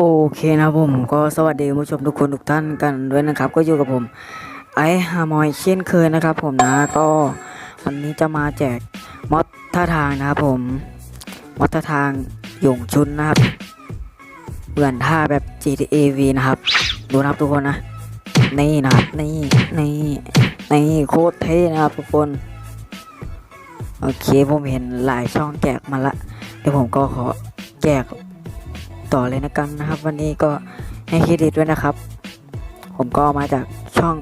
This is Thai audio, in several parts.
โอเคนะผมก็สวัสดีผู้ชมทุกคนทุกท่านกันด้วยนะครับ ก็อยู่กับผมไอฮามอยเช่นเคยนะครับผมนะก็วันนี้จะมาแจกมอดท่าทางนะครับผมมอดท่าทางหยงชุนนะครับเหมือนท่าแบบ GTA V นะครับ ดูนะครับทุกคนนะ นี่นะครับ นี่นี่นี่โคตรเท่นะครับทุกคน โอเคผมเห็นหลายช่องแจกมาละเดี๋ยวผมก็ขอแจก ต่อเลยนะกันนะครับ วันนี้ก็ให้เครดิตด้วยนะครับ ผมก็มาจากช่อง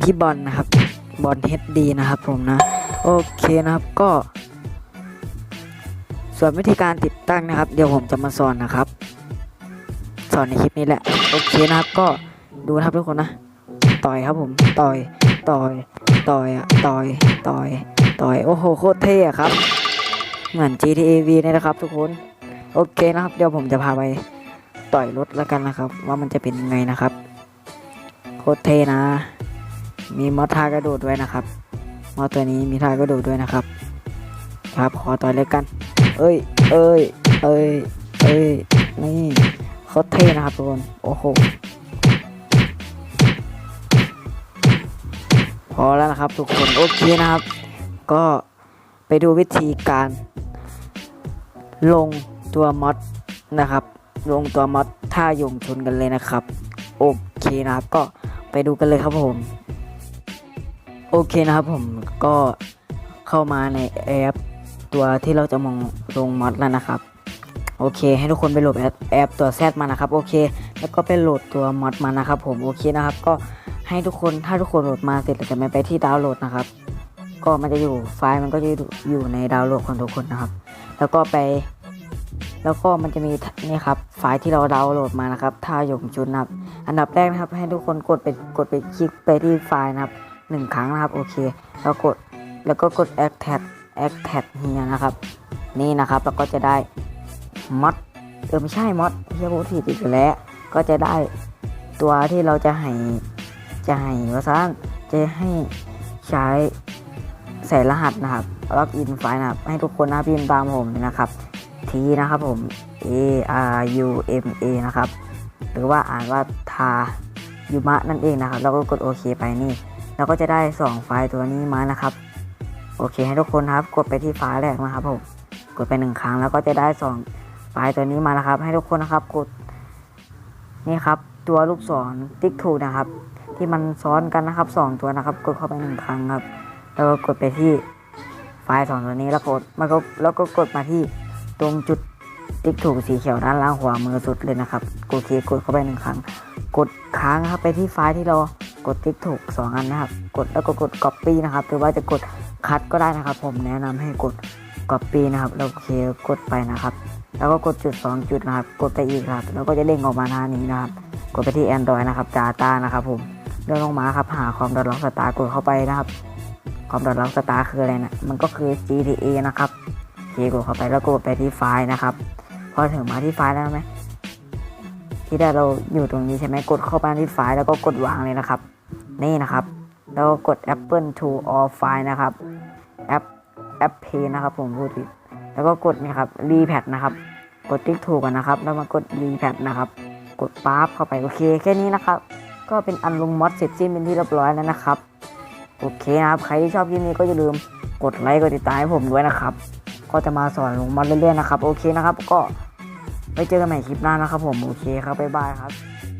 พี่บอลนะครับบอลเฮดดีนะครับผมนะ โอเคนะครับก็ ส่วนวิธีการติดตั้งนะครับ เดี๋ยวผมจะมาสอนนะครับ สอนในคลิปนี้แหละโอเคนะครับก็ดูนะครับทุกคนนะ ต่อยครับผมต่อยต่อยต่อยอะต่อยต่อยต่อยโอ้โหโคตรเท่อะครับ เหมือน GTA V เลยนะครับทุกคน โอเคนะครับ เดี๋ยวผมจะพาไปต่อยรถแล้วกันนะครับ ว่ามันจะเป็นยังไงนะครับ โคตรเทนะ มีมอทากระโดดด้วยนะครับ มอตัวนี้มีทากระโดดด้วยนะครับ ครับขอต่อยเลยกัน เอ้ย เอ้ย เอ้ย เอ้ย นี่โคตรเทนะครับทุกคน โอ้โห พอแล้วนะครับทุกคน โอเคนะครับ ก็ไปดูวิธีการลง ตัวมอดนะครับ ลงตัวมอดท่ายงชนกันเลยนะครับ โอเคนะครับ ก็ไปดูกันเลยครับผม โอเคนะครับผมก็เข้ามาในแอป ตัวที่เราจะมองลงมอดแล้วนะครับ โอเค ให้ทุกคนไปโหลดแอปแอปตัวแซดมานะครับ โอเค แล้วก็ไปโหลดตัวมอดมานะครับผม โอเคนะครับ ก็ให้ทุกคนถ้าทุกคนโหลดมาเสร็จแล้วจะไม่ไปที่ดาวน์โหลดนะครับ ก็มันจะอยู่ไฟล์มันก็จะอยู่ในดาวน์โหลดของทุกคนนะครับ แล้วก็ไป แล้วก็มันจะมีนี่ครับไฟล์ที่เราดาวน์โหลดมานะครับท่าหยงจุนนะครับ อันดับแรกนะครับ ให้ทุกคนกดไปกดไปคลิกไปที่ไฟล์นะครับหนึ่งครั้งนะครับโอเค แล้วกดแล้วก็กด add tag add tag เฮียนะครับ นี่นะครับแล้วก็จะได้มอดเออไม่ใช่มอดเฮียพูดผิดอีกแล้ว ก็จะได้ตัวที่เราจะให้จะให้ว่าซะจะให้ใช้ใส่รหัสนะครับล็อกอินไฟล์นะครับ ให้ทุกคนนะพิมพ์ตามผมนะครับ ทีนะครับผม A R U M A นะครับ หรือว่าอ่านว่าทายุมะนั่นเองนะครับ แล้วก็กดโอเคไปนี่ เราก็จะได้ 2 ไฟล์ตัวนี้มานะครับ โอเคให้ทุกคนครับ กดไปที่ไฟล์แรกนะครับผม กดไปหนึ่งครั้งแล้วก็จะได้ 2 ไฟล์ตัวนี้มานะครับ ให้ทุกคนนะครับ กด นี่ครับ ตัวลูกศรติ๊กถูกนะครับ ที่มันซ้อนกันนะครับ 2 ตัวนะครับ กดเข้าไปหนึ่งครั้งครับ แล้วก็กดไปที่ไฟล์สองตัวนี้แล้วกดมันก็แล้วก็กดมาที่ ตรงจุดติ๊กถูกสีเขียวด้านล่างขวามือสุดเลยนะครับกดเคกดเข้าไปหนึ่งครั้ง กดค้างครับไปที่ไฟล์ที่เรากดติ๊กถูกสองอันนะครับ กดแล้วก็กด copy นะครับหรือว่าจะกดคัดก็ได้นะครับ ผมแนะนำให้กด copy นะครับแล้วโอเคกดไปนะครับ แล้วก็กดจุดสองจุดนะครับ กดไปอีกครับ แล้วก็จะเด้งออกมาหน้านี้นะครับ กดไปที่ Android นะครับ Data นะครับผมเลื่อนลงมาครับหาความดอทล็อกสตาร์กดเข้าไปนะครับ ความดอทล็อกสตาร์คืออะไรนะมันก็คือ GTA นะครับ โอเคกดเข้าไปแล้วกดไปที่ไฟล์นะครับ พอถึงมาที่ไฟล์แล้วไหมที่ได้เราอยู่ตรงนี้ใช่ไหมกดเข้าไปที่ไฟล์แล้วก็กดวางเลยนะครับ นี่นะครับ แล้วก็กด Apple to all file นะครับแอปแอปเพย์นะครับ ผมพูดผิดแล้วก็กดนี่ครับรีแพดนะครับ กดติ๊กถูกกันนะครับ แล้วมากดรีแพดนะครับ กดปั๊บเข้าไปโอเคแค่นี้นะครับ ก็เป็นอันลงมอดเสร็จสิ้นเป็นที่เรียบร้อยแล้วนะครับ โอเคนะครับ ใครที่ชอบคลิปนี้ก็อย่าลืมกดไลค์กดติดตามให้ผมด้วยนะครับ ก็จะมาสอนลงมาเรื่อยๆนะครับ โอเคนะครับ ก็ไปเจอกันใหม่คลิปหน้านะครับผม โอเคครับบ๊ายบายครับ